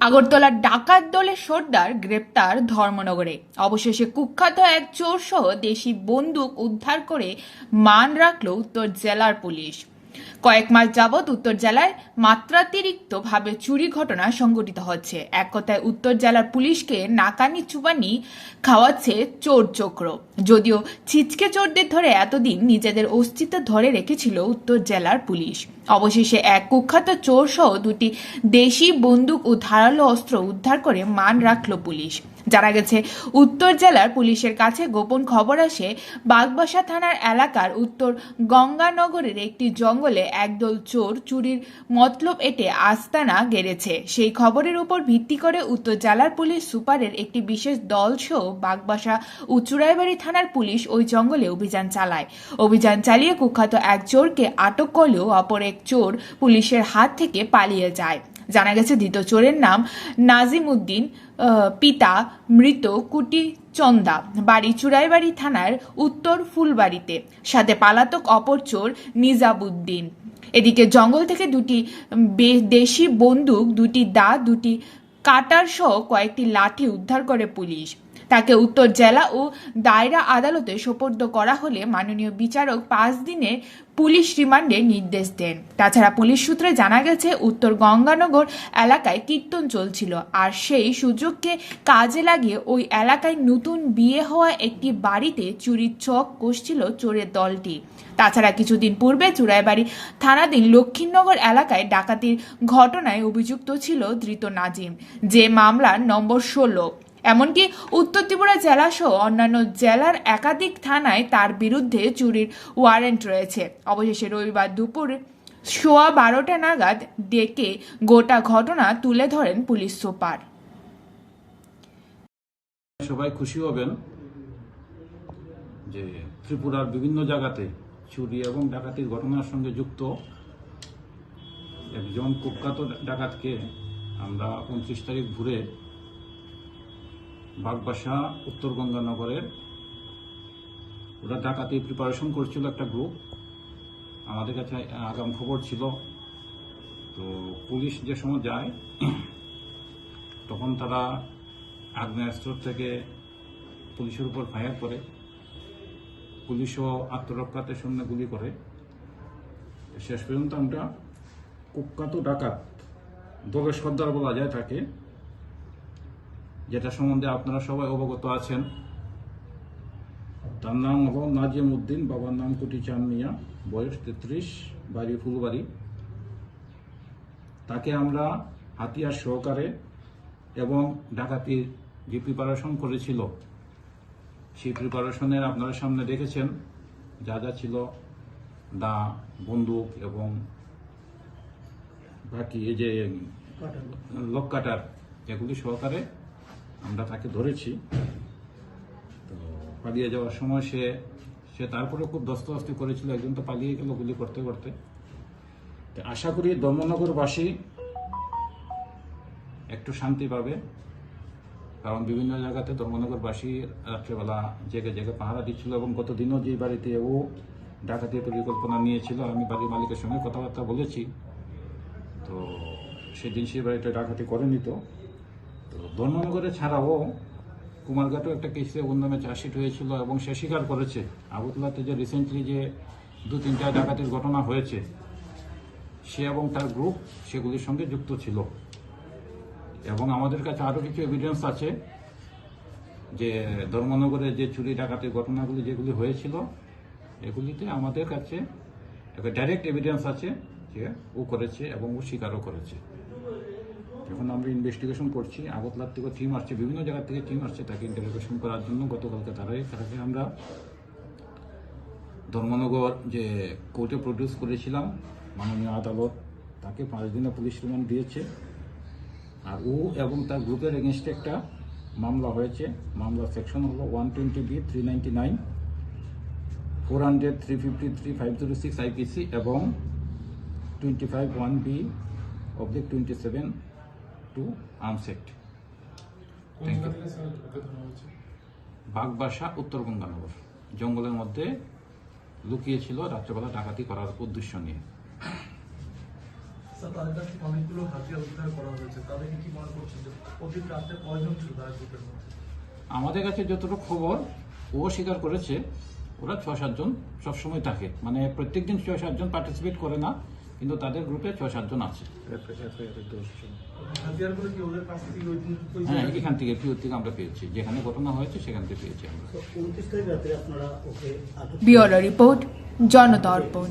আগরতলার ডাকাত দলের সর্দার গ্রেপ্তার ধর্মনগরে। অবশেষে কুখ্যাত এক চোর সহ দেশি বন্দুক উদ্ধার করে মান রাখল উত্তর জেলার পুলিশ। কয়েক মাস যাবৎ উত্তর জেলায় মাত্রাতিরিক্ত ভাবে চুরি ঘটনা সংঘটিত হচ্ছে। এক কথায় উত্তর জেলার পুলিশকে নাকানি চুবানি খাওয়াচ্ছে চোর চক্র যদিও ছিচকে চোরদের ধরে এতদিন নিজেদের অস্তিত্ব ধরে রেখেছিল উত্তর জেলার পুলিশ। অবশেষে এক কুখ্যাত চোর সহ দুটি দেশি বন্দুক ও ধারালো অস্ত্র উদ্ধার করে মান রাখল পুলিশ। জানা গেছে, উত্তর জেলার পুলিশের কাছে গোপন খবর আসে, বাগবাসা থানার এলাকার উত্তর গঙ্গানগরের একটি জঙ্গলে একদল চোর চুরির মতলব এটে আস্তানা গেড়েছে। সেই খবরের উপর ভিত্তি করে উত্তর জেলার পুলিশ সুপারের একটি বিশেষ দল সহ বাগবাসা ও চুরাইবাড়ি থানার পুলিশ ওই জঙ্গলে অভিযান চালায়। অভিযান চালিয়ে কুখ্যাত এক চোরকে আটক করলেও অপর এক চোর পুলিশের হাত থেকে পালিয়ে যায়। জানা গেছে দ্বিতীয় চোরের নাম নাজিম উদ্দিন পিতা মৃত কুটি চন্দা বাড়ি চুরাইবাড়ি থানার উত্তর ফুলবাড়িতে। সাথে পালাতক অপর চোর নিজাবুদ্দিন এদিকে জঙ্গল থেকে দুটি দেশি বন্দুক, দুটি দা, দুটি কাটার সহ কয়েকটি লাঠি উদ্ধার করে পুলিশ। তাকে উত্তর জেলা ও দায়রা আদালতে সোপর্দ করা হলে মাননীয় বিচারক পাঁচ দিনের পুলিশ রিমান্ডে নির্দেশ দেন। তাছাড়া পুলিশ সূত্রে জানা গেছে, উত্তর গঙ্গানগর এলাকায় কীর্তন চলছিল আর সেই সুযোগকে কাজে লাগিয়ে ওই এলাকায় নতুন বিয়ে হওয়া একটি বাড়িতে চুরির চক কষছিল চোরের দলটি। তাছাড়া কিছুদিন পূর্বে চুরাইবাড়ি থানাধীন লক্ষ্মীনগর এলাকায় ডাকাতির ঘটনায় অভিযুক্ত ছিল ধৃত নাজিম। যে মামলার নম্বর ষোলো। এমনকি উত্তর ত্রিপুরা জেলা সহ অন্যান্য জেলার একাধিক থানায় তার বিরুদ্ধে চুরির ওয়ারেন্ট রয়েছে। অবশেষে রবিবার দুপুর সোয়া বারোটা নাগাদ ডেকে গোটা ঘটনা তুলে ধরেন পুলিশ সুপার। সবাই খুশি হবেন যে ত্রিপুরার বিভিন্ন জায়গাতে চুরি এবং ডাকাতির ঘটনার সঙ্গে যুক্ত একজন কুখ্যাত ডাকাতকে আমরা উনত্রিশ তারিখ ঘুরে বাগবাসা, উত্তর গঙ্গানগরের। ওরা ডাকাতি প্রিপারেশন করছিল একটা গ্রুপ আমাদের কাছে আগাম খবর ছিল। তো পুলিশ যে সময় যায়, তখন তারা আগ্নেয়াস্ত্র থেকে পুলিশের উপর ফায়ার করে। পুলিশও আত্মরক্ষাতে শূন্য গুলি করে। শেষ পর্যন্ত আমরা কুখ্যাত ডাকাত দলের সর্দার বলা যায় তাকে। যেটা সম্বন্ধে আপনারা সবাই অবগত আছেন। তার নাম হলো নাজিম উদ্দিন বাবার নাম কুটি চান মিয়া বয়স তেত্রিশ বাড়ি ফুলবাড়ি। তাকে আমরা হাতিয়ার সহকারে এবং ডাকাতির যে প্রিপারেশন করেছিল সেই প্রিপারেশনের আপনারা সামনে দেখেছেন। যা যা ছিল দা বন্দুক এবং বাকি এই যে লক কাটার এগুলি সহকারে আমরা তাকে ধরেছি। তো পালিয়ে যাওয়ার সময় সে সে তারপরে খুব দস্তদস্তি করেছিল, একজন তো পালিয়ে গেল গুলি করতে করতে। তো আশা করি দমনগরবাসী একটু শান্তি পাবে, কারণ বিভিন্ন জায়গাতে ধর্মনগরবাসী রাত্রেবেলা জেগে জেগে পাহারা দিচ্ছিল এবং গত দিনও যে বাড়িতে ও ডাকাতির পরিকল্পনা নিয়েছিল, আমি বাড়ির মালিকের সঙ্গে কথাবার্তা বলেছি। তো সেদিন সে বাড়িতে ডাকাতি করেনি তো তো। ধর্মনগরে ছাড়াও কুমারঘাটও একটা কেসে ওর নামে চার্জশিট হয়েছিল এবং সে স্বীকার করেছে। আগরতলাতে যে রিসেন্টলি যে দু তিনটা ডাকাতির ঘটনা হয়েছে, সে এবং তার গ্রুপ সেগুলির সঙ্গে যুক্ত ছিল। এবং আমাদের কাছে আরও কিছু এভিডেন্স আছে যে ধর্মনগরে যে চুরি ডাকাতির ঘটনাগুলি যেগুলি হয়েছিল, এগুলিতে আমাদের কাছে একটা ডাইরেক্ট এভিডেন্স আছে যে ও করেছে এবং ও স্বীকারও করেছে। ইনভেস্টিগেশন করছি আগরতলার থেকে টিম আসছে, বিভিন্ন জায়গা থেকে টিম আসছে তাকে ইন্টারোগেশন করার জন্য গতকালকে তারাই তাকে আমরা ধর্মনগর যে কোর্টে প্রডিউস করেছিলাম, মাননীয় আদালত তাকে পাঁচ দিনে পুলিশ রিমান্ড দিয়েছে। আর ও এবং তার গ্রুপের এগেনস্টে একটা মামলা হয়েছে, মামলা সেকশন হলো one twenty B three ninety nine four hundred three fifty three five zero six IPC এবং twenty five one B oblique twenty seven two হয়েছে? বাগবাসা উত্তর গঙ্গানগর। জঙ্গলের মধ্যে লুকিয়েছিল রাত্রেবেলা ডাকাতি করার উদ্দেশ্য নিয়ে। স্যার তাদের কাছ থেকে অনেকগুলো হাতিয়ার উদ্ধার করা হয়েছে। তাদেরকে কি মনে করছেন যে অতীত রাতে কয়জন ছিল তারা গ্রুপের মধ্যে? আমাদের কাছে যতটুকু খবর ও স্বীকার করেছে ওরা ছ সাতজন সবসময় থাকে। মানে প্রত্যেকদিন ছয় সাতজন পার্টিসিপেট করে না। কিন্তু তাদের গ্রুপে ছয় সাতজন আছে। হ্যাঁ এখান থেকে পিওর থেকে আমরা পেয়েছি। যেখানে ঘটনা হয়েছে সেখান থেকে পেয়েছি আমরা। উনত্রিশ তারিখ রাতে আপনারা ওকে আটক ব্যুরো রিপোর্ট জনদর্পণ